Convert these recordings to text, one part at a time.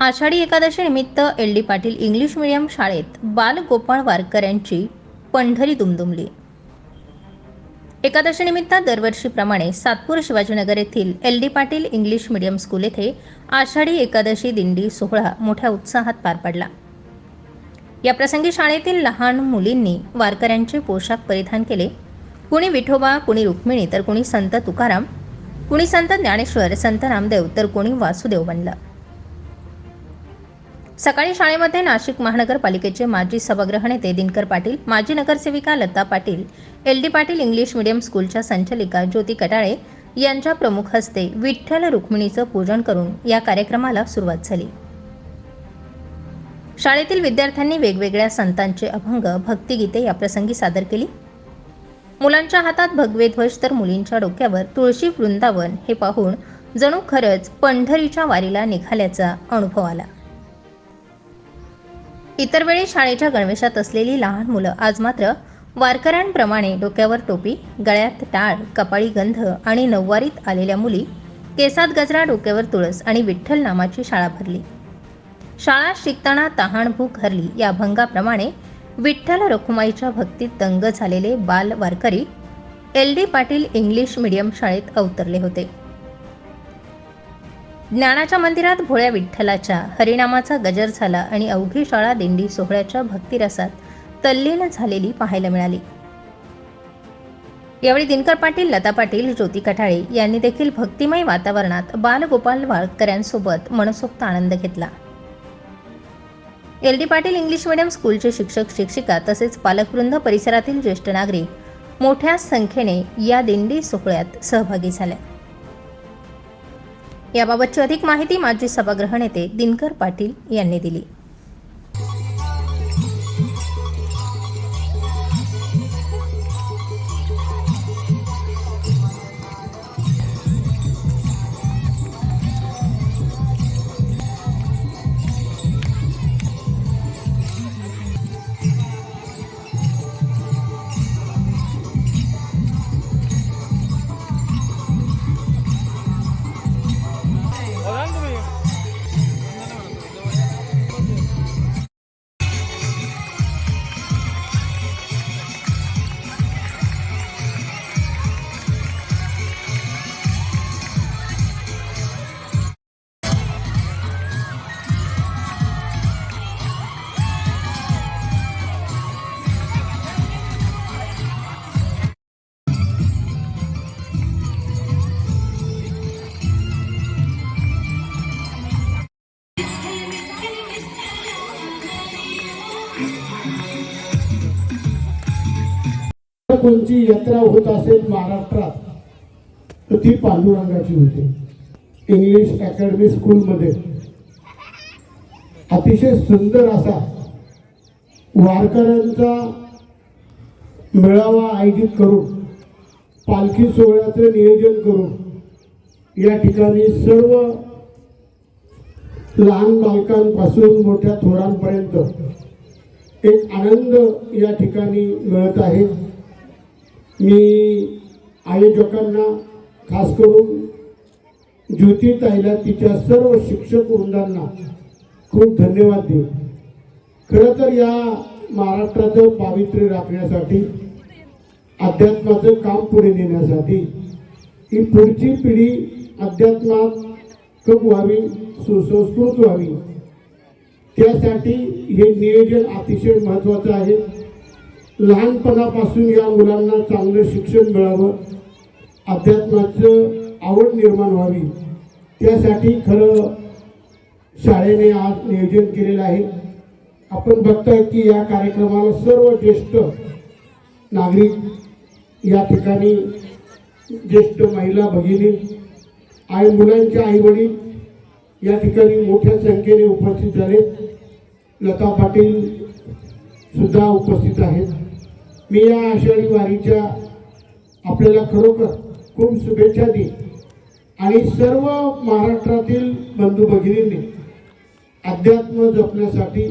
आषाढी एकादशीनिमित्त L D Patil English medium शाळेत बालगोपाळ वारकऱ्यांची पंढरी दुमदुमली. एकादशीनिमित्त दरवर्षीप्रमाणे सातपूर शिवाजीनगर येथील L D Patil English medium school येथे आषाढी एकादशी दिंडी सोहळा मोठ्या उत्साहात पार पडला. या प्रसंगी शाळेतील लहान मुलींनी वारकऱ्यांचे पोशाख परिधान केले. कुणी विठोबा कुणी रुक्मिणी तर कुणी संत तुकाराम कुणी संत ज्ञानेश्वर संत रामदेव तर कुणी वासुदेव बनलं. सकाळी शाळेमध्ये नाशिक महानगरपालिकेचे माजी सभागृह नेते दिनकर पाटील माजी नगरसेविका Lata Patil L D Patil English medium स्कूलच्या संचालिका ज्योती कटाळे यांच्या प्रमुख हस्ते विठ्ठल रुक्मिणीचं पूजन करून या कार्यक्रमाला सुरुवात झाली. शाळेतील विद्यार्थ्यांनी वेगवेगळ्या संतांचे अभंग भक्तिगीते याप्रसंगी सादर केली. मुलांच्या हातात भगवे ध्वज तर मुलींच्या डोक्यावर तुळशी वृंदावन हे पाहून जणू खरंच पंढरीच्या वारीला निघाल्याचा अनुभव आला. इतर वेळी शाळेच्या गणवेशात असलेली लहान मुलं आज मात्र वारकऱ्यांप्रमाणे डोक्यावर टोपी गळ्यात टाळ कपाळी गंध आणि नऊवारीत आलेल्या मुली केसात गजरा डोक्यावर तुळस आणि विठ्ठल नामाची शाळा भरली. शाळा शिकताना तहान भूक हरली. या अभंगाप्रमाणे विठ्ठल रखुमाईच्या भक्तीत दंग झालेले बाल वारकरी L D Patil English medium शाळेत अवतरले होते. ज्ञानाच्या मंदिरात भोळ्या विठ्ठलाच्या हरिनामाचा गजर झाला आणि अवघी शाळा दिंडी सोहळ्याच्या भक्तिरसात तल्लीन झालेली पाहायला मिळाली. यावेळी दिनकर पाटील लता पाटील ज्योती कठाळे यांनी देखील भक्तिमय वातावरणात बालगोपाल वाळकऱ्यांसोबत मनसोक्त आनंद घेतला. L D Patil English medium स्कूलचे शिक्षक शिक्षिका तसेच पालकवृंद परिसरातील ज्येष्ठ नागरिक मोठ्या संख्येने या दिंडी सोहळ्यात सहभागी झाले. याबाबतची अधिक माहिती माजी सभागृह नेते दिनकर पाटील यांनी दिली. कोणची यात्रा होत असेल महाराष्ट्रात तर ती पांडुरंगाची होते. इंग्लिश अकॅडमी स्कूलमध्ये अतिशय सुंदर असा वारकऱ्यांचा मेळावा आयोजित करून पालखी सोहळ्याचं नियोजन करून या ठिकाणी सर्व लहान बालकांपासून मोठ्या थोरांपर्यंत एक आनंद या ठिकाणी मिळत आहे. मी आयोजकांना खास करून ज्योती ताईला तिच्या सर्व शिक्षक वृंदांना खूप धन्यवाद देईन. खरं तर या महाराष्ट्राचं पावित्र्य राखण्यासाठी अध्यात्माचं काम पुढे नेण्यासाठी ही पुढची पिढी अध्यात्मात कप व्हावी सुसंस्कृत व्हावी. त्यासाठी हे नियोजन अतिशय महत्त्वाचं आहे. लहानपणापासून या मुलांना चांगलं शिक्षण मिळावं अध्यात्माचं आवड निर्माण व्हावी त्यासाठी खरं शाळेने आज नियोजन केलेलं आहे. आपण बघताय की या कार्यक्रमाला सर्व ज्येष्ठ नागरिक या ठिकाणी ज्येष्ठ महिला भगिनी आई मुलांचे आईवडील या ठिकाणी मोठ्या संख्येने उपस्थित झाले. लता पाटील सुद्धा उपस्थित आहेत. मी या आषाढी वारीच्या आपल्याला खरोखर खूप शुभेच्छा देईन. आणि सर्व महाराष्ट्रातील बंधू भगिनींनी अध्यात्म जपण्यासाठी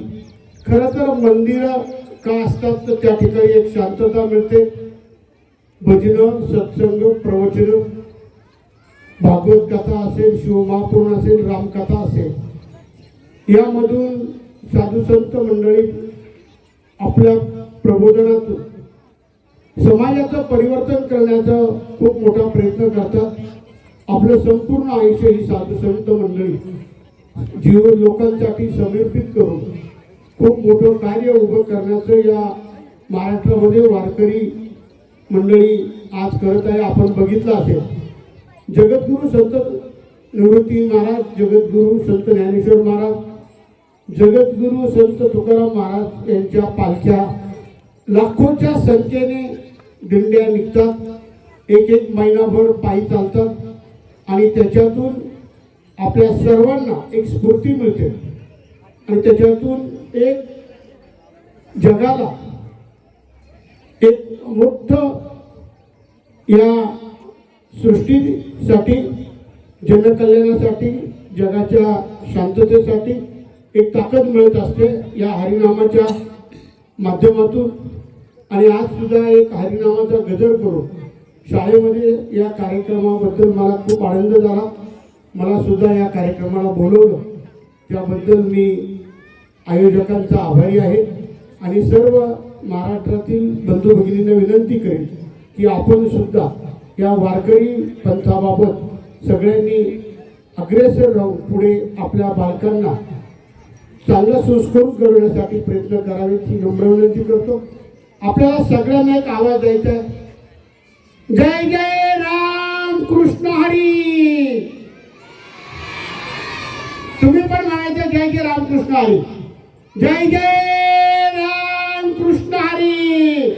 खरं तर मंदिरं का असतात तर त्या ठिकाणी एक शांतता मिळते. भजनं सत्संग प्रवचन भागवत कथा असेल शिवमहापूर्ण असेल रामकथा असेल यामधून साधू संत मंडळी आपल्या प्रबोधनातून समाजाचं परिवर्तन करण्याचा खूप मोठा प्रयत्न करतात. आपलं संपूर्ण आयुष्य ही साधू संत मंडळी. जीवन लोकांसाठी समर्पित करून खूप मोठं कार्य उभं करण्याचं या महाराष्ट्रामध्ये वारकरी मंडळी आज करत आहे. आपण बघितलं असेल. जगद्गुरू संत निवृत्ती महाराज जगद्गुरू संत ज्ञानेश्वर महाराज जगद्गुरू संत तुकाराम महाराज यांच्या पालख्या लाखोच्या संख्येने दिंड्या निघतात. एक एक महिनाभर पायी चालतात. आणि त्याच्यातून आपल्या सर्वांना एक स्फूर्ती मिळते. आणि त्याच्यातून एक जगाला एक मोठं या सृष्टीसाठी जनकल्याणासाठी जगाच्या शांततेसाठी एक ताकद मिळत असते. या हरिनामाच्या माध्यमातून आणि आज सुद्धा एक हरिनामाचा गजर करून शाळेमध्ये या कार्यक्रमाबद्दल मला खूप आनंद झाला. मला सुद्धा या कार्यक्रमाला बोलवलं. त्याबद्दल मी आयोजकांचा आभारी आहे. आणि सर्व महाराष्ट्रातील बंधू भगिनींना विनंती करेन की आपण सुद्धा या वारकरी पंथाबाबत सगळ्यांनी अग्रेसर राहून पुढे आपल्या बालकांना चांगला संस्कृत करण्यासाठी प्रयत्न करावेत ही नम्र विनंती करतो. आपल्याला सगळ्यांना एक आवाज द्यायचा जय जय राम कृष्ण हरी. तुम्ही पण म्हणायचं जय जय राम कृष्ण हरी. जय जय राम कृष्ण हरी.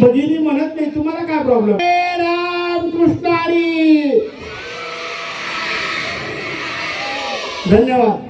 भगिनी म्हणत नाही तुम्हाला काय प्रॉब्लेम जय राम कृष्ण हरी. धन्यवाद.